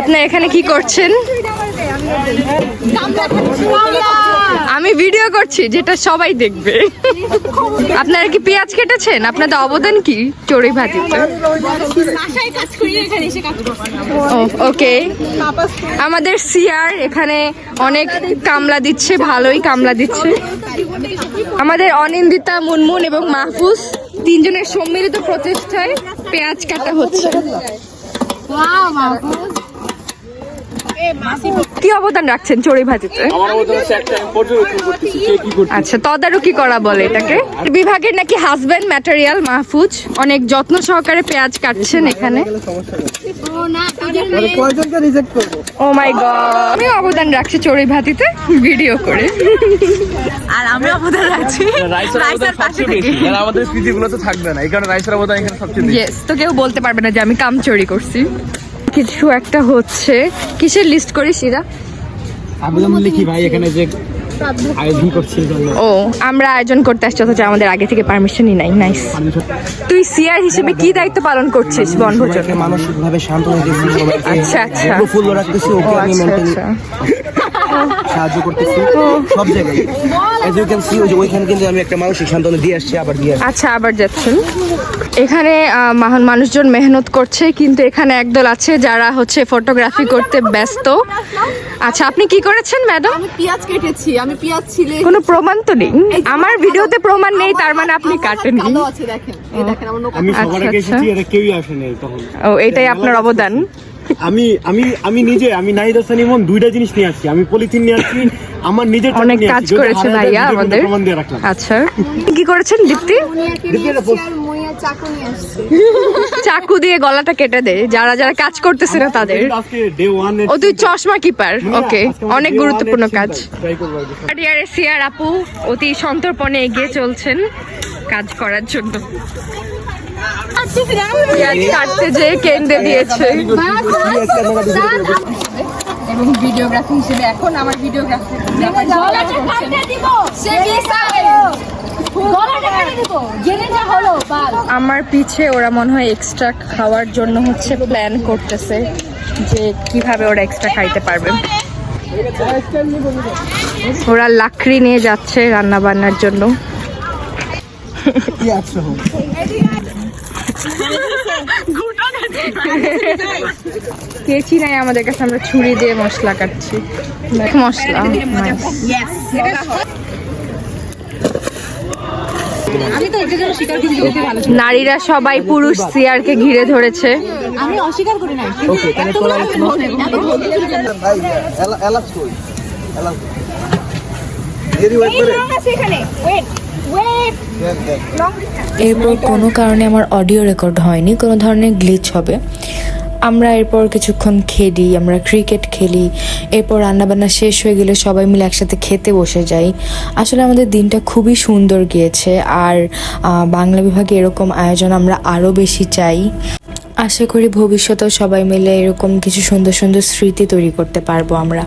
আপনার এখানে কি করছেন? আমি ভিডিও করছি, যেটা সবাই দেখবে। আপনারা কি পেঁয়াজ কেটেছেন? আপনাদের অবদান কি? চড়ুই ভাজিতে ওকে। আমাদের সিয়ার এখানে অনেক কামলা দিচ্ছে, ভালোই কামলা দিচ্ছে। আমাদের অনিন্দিতা, মুনমুন এবং মাহফুজ। তিনজনের সম্মিলিত প্রচেষ্টায় পেঁয়াজ কাটা হচ্ছে। কি অবদান রাখছেন চড়ুই ভাজিতে আচ্ছা তদারকি করা বলে এটাকে? বিভাগের নাকি হাজবেন্ড ম্যাটেরিয়াল মাহফুজ? অনেক যত্ন সহকারে পেঁয়াজ কাটছেন এখানে। কয়জনকে রিজেক্ট করব ও মাই গড আমি অবদান রাখছি চড়ুই ভাতিতে ভিডিও করে। আর আমি অবদান রাখছি রাইসের সবচেয়ে বেশি। আর আমাদের স্মৃতিগুলো তো থাকবে না এই কারণে রাইসের অবদান এখানে সবচেয়ে বেশি। তো কেউ বলতে পারবে না যে আমি কাম চুরি করছি। কিছু একটা হচ্ছে। কিসের লিস্ট করিস ইরা? আবেদন লিখি ভাই এখানে যে আয়োজন করছি ও আমরা আয়োজন করতে আসছি অথচ আমাদের আগে থেকে পারমিশনই নাই। নাইস তুই সিআর হিসেবে কি দায়িত্ব পালন করছিস বনভোজনে মানসিক শান্ত রেখেছি আচ্ছা আচ্ছা। প্রফুল্ল রাখতেছি ওকে আমি আচ্ছা আচ্ছা। সাহায্য করতেছি। সব জায়গায়। এজ ইউ ক্যান সি ওইখানে কিন্তু আমি একটা সান্ত্বনা দিয়ে আসছি আবার দিয়ে আচ্ছা আবার যাচ্ছেন। এখানে মানুষজন মেহনত করছে কিন্তু এখানে একদল আছে যারা হচ্ছে ফটোগ্রাফি করতে ব্যস্ত। আচ্ছা আপনি কি করেছেন ম্যাডাম আমি পেঁয়াজ কেটেছি আমি পেঁয়াজ ছিলে কোনো প্রমাণ তো নেই? আমার ভিডিওতে প্রমাণ নেই তার মানে আপনি কাটেন কালো আছে দেখেন। এই দেখেন আমার নৌকা আমি আচ্ছা, সবার আগে আচ্ছা। এসেছি এটা কেউই আসে নাই তখন। ও এটাই আপনার অবদান। আমি আমি আমি নিজে আমি নাহিদ হাসান ইমন দুইটা জিনিস নিয়ে আসছি। আমি পলিথিন নিয়ে আসছি আমার নিজের টাকা অনেক নিয়ে কাজ করেছে ভাইয়া আমাদের। প্রমাণ দিয়ে রাখলাম। আচ্ছা। কি করেছেন দীপ্তি? চাকু নিয়ে আসছে। চাকু দিয়ে গলাটা কেটে দে। যারা যারা কাজ করতেছে না তাদের। আজকে ডে ওয়ান ও তুই চশমা কিপার ওকে অনেক গুরুত্বপূর্ণ কাজ। আর সিয়ার আপু অতি সন্তর্পণে এগিয়ে চলছেন কাজ করার জন্য। কাটতে যে কেন্দ্রে দিয়েছে। এবং ভিডিওগ্রাফি হিসেবে এখন আমার ভিডিওগ্রাফি আমার পিছে ওরা মনে হয় এক্সট্রা খাওয়ার জন্য হচ্ছে প্ল্যান করতেছে যে কীভাবে ওরা এক্সট্রা খাইতে পারবে। ওরা লাকড়ি নিয়ে যাচ্ছে রান্না বান্নার জন্য কেচি নাই আমাদের কাছে আমরা ছুরি দিয়ে মশলা কাটছি। মশলা নারীরা সবাই পুরুষ সিয়ারকে ঘিরে ধরেছে। আমি অস্বীকার করি না এরপর কোনো কারণে আমার অডিও রেকর্ড হয়নি কোনো ধরনের গ্লিচ হবে। আমরা এরপর কিছুক্ষণ খেলি আমরা ক্রিকেট খেলি এরপর রান্নাবান্না শেষ হয়ে গেলে সবাই মিলে একসাথে খেতে বসে যাই। আসলে আমাদের দিনটা খুবই সুন্দর গিয়েছে আর বাংলা বিভাগে এরকম আয়োজন আমরা আরও বেশি চাই। আশা করি ভবিষ্যতেও সবাই মিলে এরকম কিছু সুন্দর সুন্দর স্মৃতি তৈরি করতে পারব আমরা।